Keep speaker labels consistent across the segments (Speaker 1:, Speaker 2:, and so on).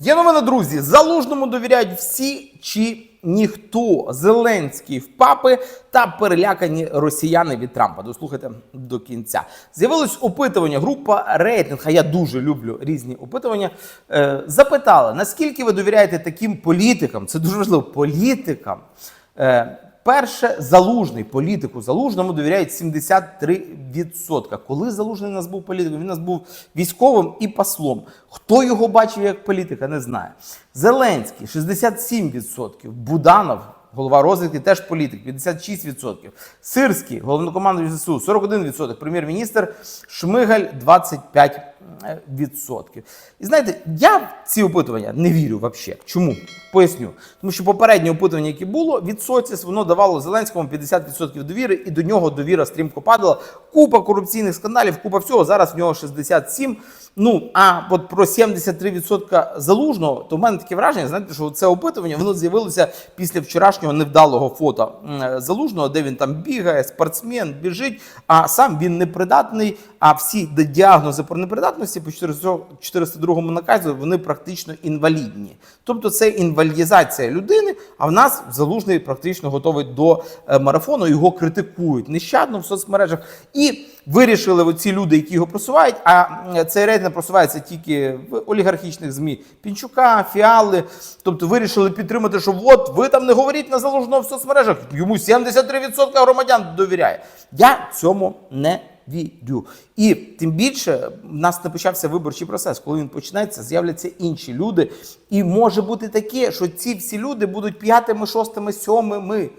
Speaker 1: Є новина, друзі. Залужному довіряють всі чи ніхто. Зеленський в папи та перелякані росіяни від Трампа. Дослухайте до кінця. З'явилось опитування. Група рейтинг. А я дуже люблю різні опитування. Е, запитала, наскільки ви довіряєте таким політикам? Це дуже важливо. Політикам. Е, Перше, залужний політику залужному довіряють 73%. Коли залужний у нас був політиком, він нас був військовим і послом. Хто його бачив як політика, не знає. Зеленський 67%. Буданов, голова розвідки, теж політик, 56%. Сирський, головнокомандуючий ЗСУ, 41%. Прем'єр-міністр Шмигаль 25%. Відсотків. І знаєте, я в ці опитування не вірю взагалі. Чому? Поясню. Тому що попереднє опитування, яке було від Соціс, воно давало Зеленському 50% довіри, і до нього довіра стрімко падала. Купа корупційних скандалів, купа всього. Зараз в нього 67. Ну а от про 73% залужного, то в мене таке враження, знаєте, що це опитування воно з'явилося після вчорашнього невдалого фото залужного, де він там бігає, спортсмен, біжить, а сам він непридатний. А всі діагнози про непридатності по 400 402 наказу вони практично інвалідні. Тобто це інвалідізація людини. А в нас залужний практично готовий до е, марафону. Його критикують нещадно в соцмережах. І вирішили оці люди, які його просувають. А е, цей рейтинг просувається тільки в олігархічних змі Пінчука, Фіали. Тобто вирішили підтримати, що от ви там не говоріть на залужного в соцмережах. Йому 73% громадян довіряє. Я цьому не вірю. І тим більше в нас не почався виборчий процес. Коли він почнеться, з'являться інші люди. І може бути таке, що ці всі люди будуть п'ятими, шостими, сьомими.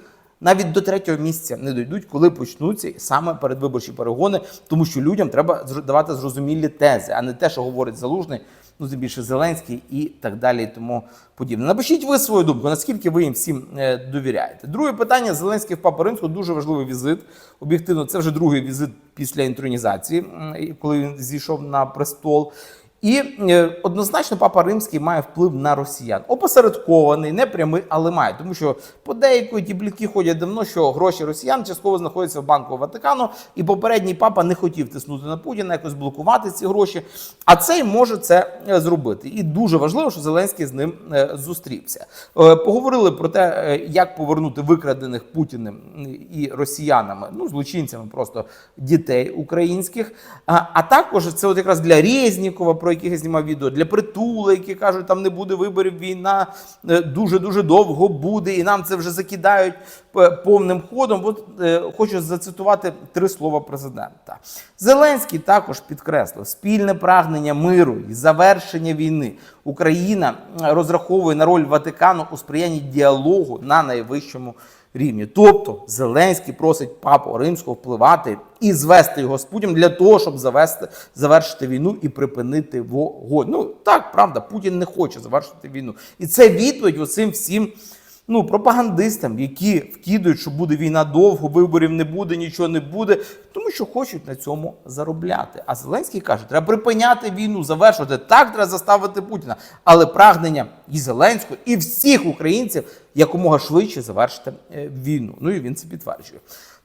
Speaker 1: Навіть до третього місця не дійдуть, коли почнуться саме передвиборчі перегони, тому що людям треба давати зрозумілі тези, а не те, що говорить залужний, ну тим більше Зеленський і так далі, і тому подібне. Напишіть ви свою думку, наскільки ви їм всім е, довіряєте. Друге питання: Зеленський в Папа Римську дуже важливий візит. Об'єктивно, це вже другий візит після інтронізації, коли він зійшов на престол. І е, однозначно папа римський має вплив на росіян. Опосередкований, не прямий, але має. Тому що подейкують ті плітки ходять давно, що гроші росіян частково знаходяться в банку Ватикану, і попередній папа не хотів тиснути на Путіна, якось блокувати ці гроші. А цей може це е, зробити. І дуже важливо, що Зеленський з ним е, зустрівся. Поговорили про те, як повернути викрадених Путіним і росіянами, ну злочинцями просто дітей українських. А також це от якраз для Резнікова, про яких я знімав відео, для притула, які кажуть, там не буде виборів, війна дуже дуже довго буде, і нам це вже закидають повним ходом. От е, хочу зацитувати три слова президента. Зеленський також підкреслив спільне прагнення миру і завершення війни. Україна е, розраховує на роль Ватикану у сприянні діалогу на найвищому рівні. Тобто Зеленський просить папу римського впливати і звести його з Путіним для того, щоб завести, завершити війну і припинити вогонь. Ну так, правда, Путін не хоче завершити війну. І це відповідь усім всім. Ну, пропагандистам, які вкидують, що буде війна довго, виборів не буде, нічого не буде, тому що хочуть на цьому заробляти. А Зеленський каже, треба припиняти війну, завершувати. Так треба заставити Путіна. Але прагнення і Зеленського, і всіх українців якомога швидше завершити е, війну. Ну і він це підтверджує.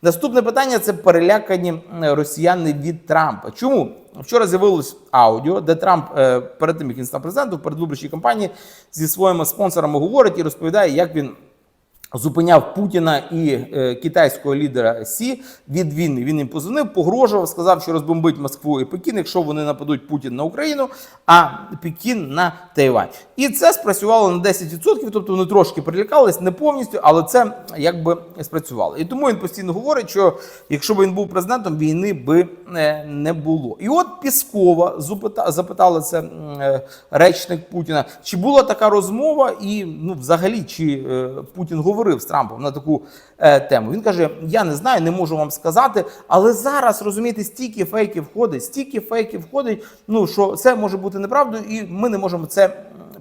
Speaker 1: Наступне питання це перелякані росіяни від Трампа. Чому? Вчора з'явилось аудіо, де Трамп е, перед тим, як він став президентом, в передвиборчій кампанії зі своїми спонсорами говорить і розповідає, як він зупиняв Путіна і е, китайського лідера Сі від війни. Він їм позвонив, погрожував, сказав, що розбомбить Москву і Пекін, якщо вони нападуть Путін на Україну, а Пекін на Тайвань. І це спрацювало на 10%, тобто вони трошки прилякались, не повністю, але це якби спрацювало. І тому він постійно говорить, що якщо б він був президентом, війни би е, не було. І от Піскова запитала це е, речник Путіна, чи була така розмова, і ну взагалі чи е, Путін говорив з Трампом на таку е, тему. Він каже: Я не знаю, не можу вам сказати, але зараз розумієте, стільки фейків входить, стільки фейків входить. Ну що це може бути неправдою, і ми не можемо це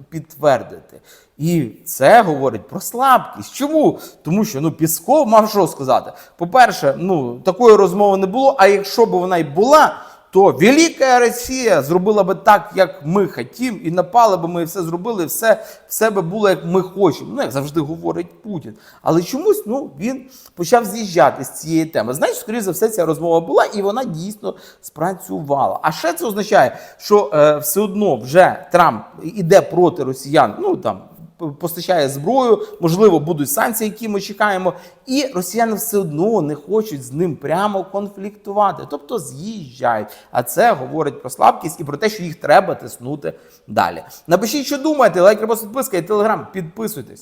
Speaker 1: підтвердити. І це говорить про слабкість. Чому? Тому що ну Пісков мав що сказати. По-перше, ну такої розмови не було. А якщо б вона й була, то Велика Росія зробила би так, як ми хотімо, і напали би ми все зробили, все, все би було як ми хочемо. Ну, як завжди говорить Путін. Але чомусь ну, він почав з'їжджати з цієї теми. Знаєш, скоріше за все, ця розмова була, і вона дійсно спрацювала. А ще це означає, що е, все одно вже Трамп іде проти росіян. Ну там постачає зброю, можливо, будуть санкції, які ми чекаємо, і росіяни все одно не хочуть з ним прямо конфліктувати, тобто з'їжджають. А це говорить про слабкість і про те, що їх треба тиснути далі. Напишіть, що думаєте, лайк, репост, підписка і телеграм. Підписуйтесь.